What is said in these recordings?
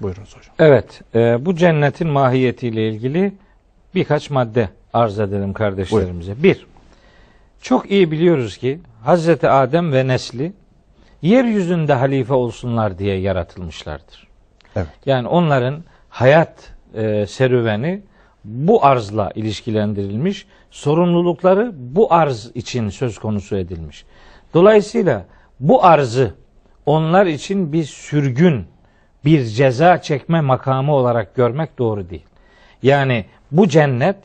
Buyurunuz hocam. Evet, e, bu cennetin mahiyetiyle ilgili birkaç madde arz edelim kardeşlerimize. Bir, çok iyi biliyoruz ki Hazreti Adem ve nesli yeryüzünde halife olsunlar diye yaratılmışlardır. Evet. Yani onların hayat e, serüveni bu arzla ilişkilendirilmiş, sorumlulukları bu arz için söz konusu edilmiş. Dolayısıyla bu arzı onlar için bir sürgün, bir ceza çekme makamı olarak görmek doğru değil. Yani bu cennet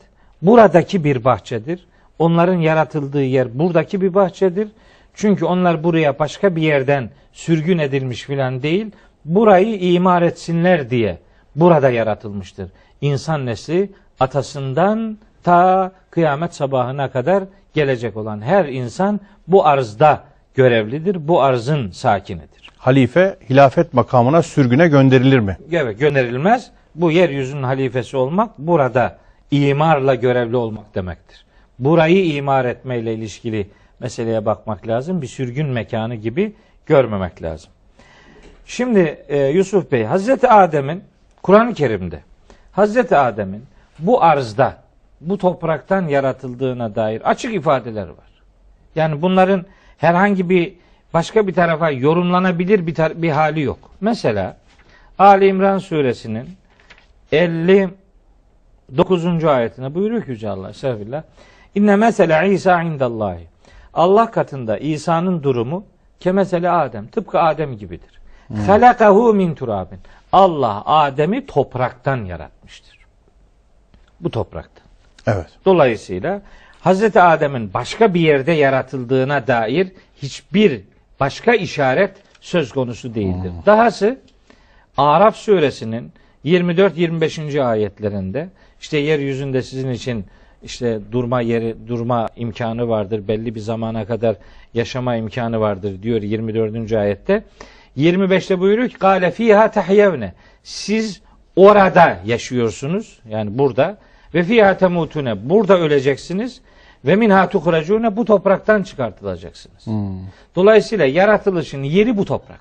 buradaki bir bahçedir. Onların yaratıldığı yer buradaki bir bahçedir. Çünkü onlar buraya başka bir yerden sürgün edilmiş filan değil. Burayı imar etsinler diye burada yaratılmıştır. İnsan nesli atasından ta kıyamet sabahına kadar gelecek olan her insan bu arzda görevlidir. Bu arzın sakinidir. Halife hilafet makamına sürgüne gönderilir mi? Evet gönderilmez. Bu yeryüzünün halifesi olmak burada imarla görevli olmak demektir. Burayı imar etmeyle ilişkili meseleye bakmak lazım. Bir sürgün mekanı gibi görmemek lazım. Şimdi e, Yusuf Bey, Hazreti Adem'in Kur'an-ı Kerim'de Hazreti Adem'in bu arzda, bu topraktan yaratıldığına dair açık ifadeler var. Yani bunların herhangi bir başka bir tarafa yorumlanabilir bir, tar- bir hali yok. Mesela Ali İmran suresinin 59. ayetine buyuruyor ki Yüce Allah Estağfirullah. İnne mesele İsa indallahi. Allah katında İsa'nın durumu kemesele Adem. Tıpkı Adem gibidir. Halakahu min turabin. Allah Adem'i topraktan yaratmıştır. Bu topraktan. Evet. Dolayısıyla Hazreti Adem'in başka bir yerde yaratıldığına dair hiçbir başka işaret söz konusu değildir. Dahası Araf suresinin 24-25. ayetlerinde işte yeryüzünde sizin için işte durma yeri durma imkanı vardır. Belli bir zamana kadar yaşama imkanı vardır diyor 24. ayette. 25'te buyuruyor ki gale fiha tahyevne. Siz orada yaşıyorsunuz. Yani burada ve fiha temutune. Burada öleceksiniz ve minha tuhracune bu topraktan çıkartılacaksınız. Dolayısıyla yaratılışın yeri bu toprak.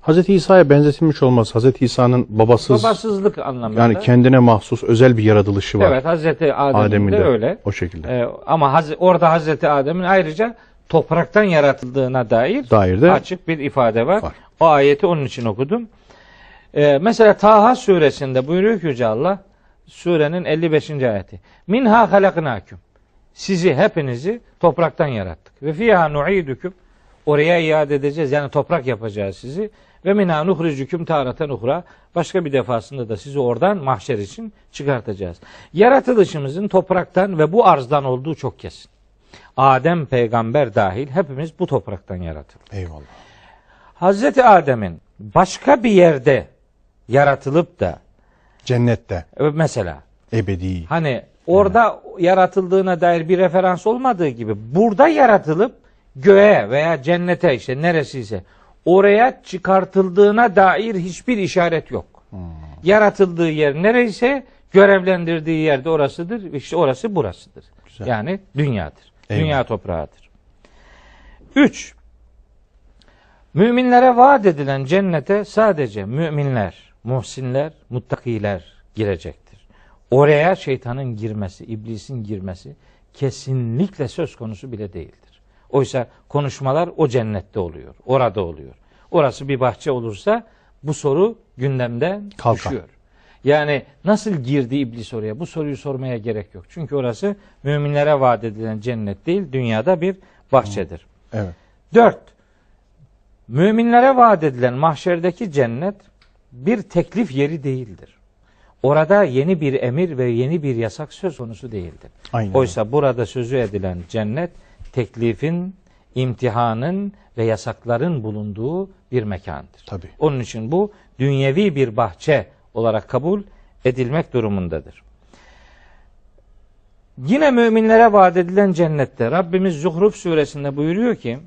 Hazreti İsa'ya benzetilmiş olması, Hazreti İsa'nın babasız, Babasızlık anlamında. yani kendine mahsus özel bir yaratılışı var. Evet Hazreti Adem'in Adem'in de de öyle. o şekilde. Ee, ama Haz- orada Hazreti Adem'in ayrıca topraktan yaratıldığına dair Dair de açık bir ifade var. var. O ayeti onun için okudum. Ee, mesela Taha suresinde buyuruyor ki Yüce Allah surenin 55. ayeti. Minha halaknakum. Sizi hepinizi topraktan yarattık. Ve fiha nu'idukum. Oraya iade edeceğiz. Yani toprak yapacağız sizi. Ve minha nuhricukum taratan uhra. Başka bir defasında da sizi oradan mahşer için çıkartacağız. Yaratılışımızın topraktan ve bu arzdan olduğu çok kesin. Adem peygamber dahil hepimiz bu topraktan yaratıldık. eyvallah. Hazreti Adem'in başka bir yerde yaratılıp da Cennette mesela ebedi. hani orada yaratıldığına dair bir referans olmadığı gibi burada yaratılıp göğe veya cennete işte neresiyse oraya çıkartıldığına dair hiçbir işaret yok. Yaratıldığı yer nereyse görevlendirdiği yerde orasıdır. İşte orası burasıdır. Güzel. Yani dünyadır. Eyvallah. Dünya toprağıdır. 3. Müminlere vaat edilen cennete sadece müminler, muhsinler, muttakiler girecektir. Oraya şeytanın girmesi, iblisin girmesi kesinlikle söz konusu bile değildir. Oysa konuşmalar o cennette oluyor, orada oluyor. Orası bir bahçe olursa bu soru gündemden Kalkar. düşüyor. Yani nasıl girdi iblis oraya? Bu soruyu sormaya gerek yok. Çünkü orası müminlere vaat edilen cennet değil, dünyada bir bahçedir. Evet. Dört, müminlere vaat edilen mahşerdeki cennet bir teklif yeri değildir. Orada yeni bir emir ve yeni bir yasak söz konusu değildir. Aynen. Oysa burada sözü edilen cennet teklifin, imtihanın ve yasakların bulunduğu bir mekandır. Tabii. Onun için bu dünyevi bir bahçe olarak kabul edilmek durumundadır. Yine müminlere vaat edilen cennette Rabbimiz Zuhruf suresinde buyuruyor ki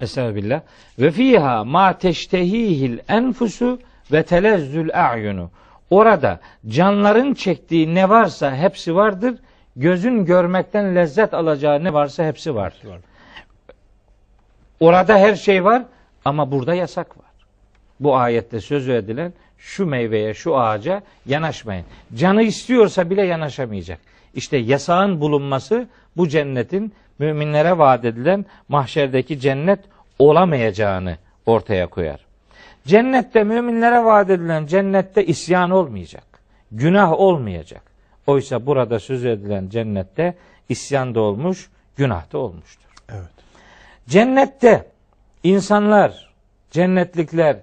Estağfirullah. Ve fiha ma teştehihil enfusu ve telezzül a'yunu. Orada canların çektiği ne varsa hepsi vardır. Gözün görmekten lezzet alacağı ne varsa hepsi vardır. Orada her şey var ama burada yasak var. Bu ayette sözü edilen şu meyveye, şu ağaca yanaşmayın. Canı istiyorsa bile yanaşamayacak. İşte yasağın bulunması bu cennetin müminlere vaat edilen mahşerdeki cennet olamayacağını ortaya koyar. Cennette müminlere vaat edilen cennette isyan olmayacak. Günah olmayacak. Oysa burada söz edilen cennette isyan da olmuş, günah da olmuştur. Evet. Cennette insanlar, cennetlikler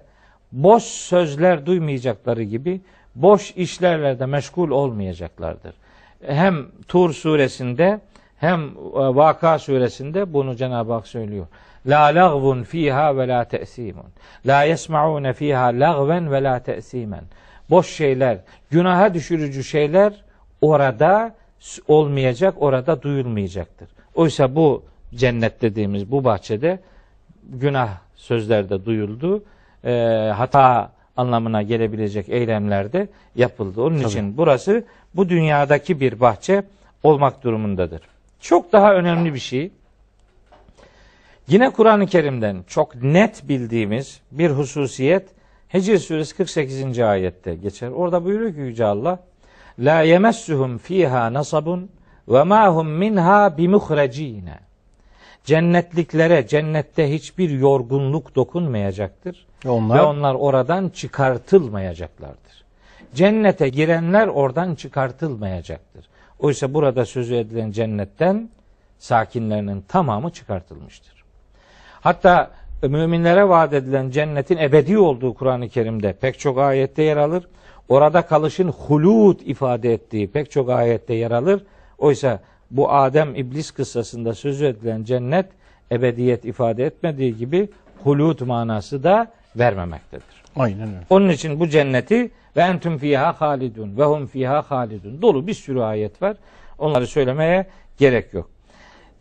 boş sözler duymayacakları gibi boş işlerle de meşgul olmayacaklardır. Hem Tur suresinde hem e, Vaka suresinde bunu Cenab-ı Hak söylüyor. La lagvun fiha ve la te'simun. La yesma'un fiha lagven ve la te'simen. Boş şeyler, günaha düşürücü şeyler orada olmayacak, orada duyulmayacaktır. Oysa bu cennet dediğimiz bu bahçede günah sözlerde duyuldu. E, hata anlamına gelebilecek eylemler de yapıldı. Onun Tabii. için burası bu dünyadaki bir bahçe olmak durumundadır. Çok daha önemli bir şey. Yine Kur'an-ı Kerim'den çok net bildiğimiz bir hususiyet Hicr suresi 48. ayette geçer. Orada buyuruyor ki Yüce Allah La yemessuhum fiha nasabun ve ma hum minha bimuhrecine. Cennetliklere cennette hiçbir yorgunluk dokunmayacaktır Ve onlar, ve onlar oradan çıkartılmayacaklardır. Cennete girenler oradan çıkartılmayacaktır. Oysa burada sözü edilen cennetten sakinlerinin tamamı çıkartılmıştır. Hatta müminlere vaat edilen cennetin ebedi olduğu Kur'an-ı Kerim'de pek çok ayette yer alır. Orada kalışın hulud ifade ettiği pek çok ayette yer alır. Oysa bu Adem İblis kıssasında sözü edilen cennet ebediyet ifade etmediği gibi hulud manası da vermemektedir. aynen öyle. Onun için bu cenneti ve entüm fiha halidun ve hum fiha halidun dolu bir sürü ayet var. Onları söylemeye gerek yok.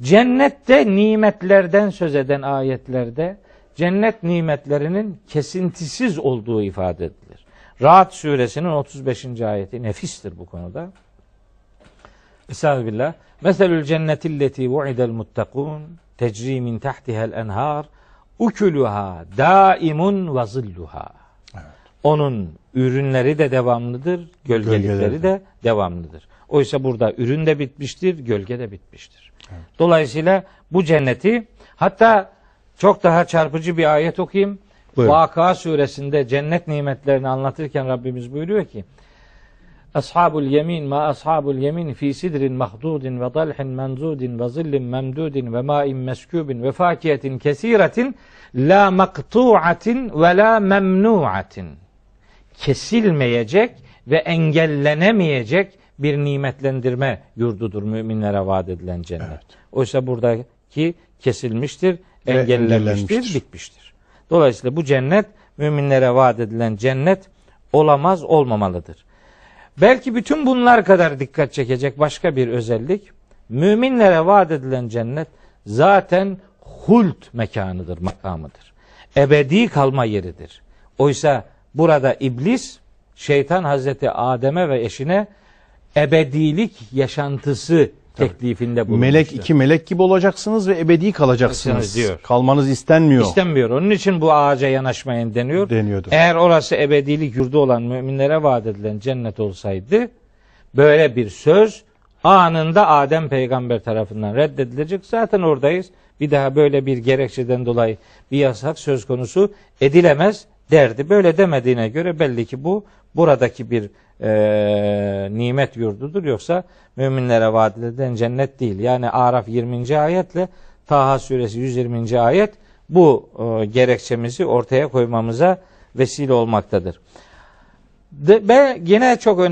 Cennette nimetlerden söz eden ayetlerde cennet nimetlerinin kesintisiz olduğu ifade edilir. Rahat suresinin 35. ayeti nefistir bu konuda. Estağfirullah. Meselül cennetilleti vu'idel muttakun tecri min tahtihel enhar ukuluha daimun ve zilluha. Onun ürünleri de devamlıdır, gölgelikleri Gölgeleri de. de devamlıdır. Oysa burada ürün de bitmiştir, gölge de bitmiştir. Dolayısıyla bu cenneti hatta çok daha çarpıcı bir ayet okuyayım. Buyurun. Vaka suresinde cennet nimetlerini anlatırken Rabbimiz buyuruyor ki Ashabul yemin ma ashabul yemin fi sidrin mahdudin ve dalhin menzudin ve zillin memdudin ve ma'in meskubin ve fakiyetin kesiretin la maktu'atin ve la memnu'atin kesilmeyecek ve engellenemeyecek bir nimetlendirme yurdudur müminlere vaat edilen cennet. Evet. Oysa buradaki kesilmiştir, engellenmiştir. bitmiştir. Dolayısıyla bu cennet müminlere vaat edilen cennet olamaz, olmamalıdır. Belki bütün bunlar kadar dikkat çekecek başka bir özellik, müminlere vaat edilen cennet zaten hult mekanıdır, makamıdır. Ebedi kalma yeridir. Oysa burada iblis, şeytan Hazreti Adem'e ve eşine ebedilik yaşantısı teklifinde bulunmuştur. Melek iki melek gibi olacaksınız ve ebedi kalacaksınız. Kalacaksınız diyor. Kalmanız istenmiyor. İstenmiyor. Onun için bu ağaca yanaşmayın deniyor. Deniyordu. Eğer orası ebedilik yurdu olan müminlere vaat edilen cennet olsaydı böyle bir söz anında Adem peygamber tarafından reddedilecek. Zaten oradayız. Bir daha böyle bir gerekçeden dolayı bir yasak söz konusu edilemez derdi. Böyle demediğine göre belli ki bu buradaki bir e, nimet yurdudur. Yoksa müminlere vaat edilen cennet değil. Yani Araf 20. ayetle Taha suresi 120. ayet bu e, gerekçemizi ortaya koymamıza vesile olmaktadır. De, ve yine çok önemli